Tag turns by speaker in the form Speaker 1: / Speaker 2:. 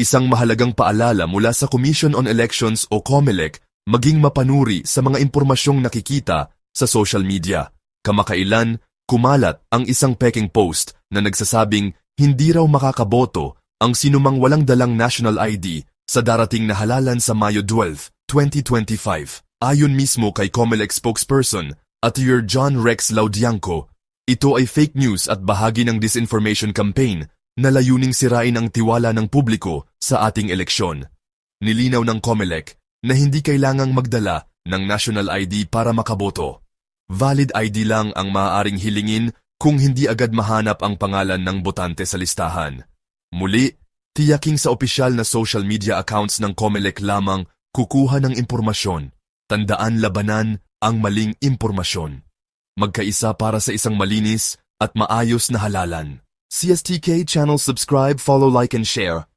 Speaker 1: Isang mahalagang paalala mula sa Commission on Elections o COMELEC maging mapanuri sa mga impormasyong nakikita sa social media. Kamakailan, kumalat ang isang peking post na nagsasabing hindi raw makakaboto ang sinumang walang dalang national ID sa darating na halalan sa Mayo 12, 2025. Ayon mismo kay COMELEC spokesperson at Your John Rex Laudianco, ito ay fake news at bahagi ng disinformation campaign na layuning sirain ang tiwala ng publiko sa ating eleksyon. Nilinaw ng COMELEC na hindi kailangang magdala ng national ID para makaboto. Valid ID lang ang maaaring hilingin kung hindi agad mahanap ang pangalan ng botante sa listahan. Muli, tiyaking sa opisyal na social media accounts ng COMELEC lamang kukuha ng impormasyon. Tandaan labanan ang maling impormasyon. Magkaisa para sa isang malinis at maayos na halalan. CSTK channel subscribe, follow, like, and share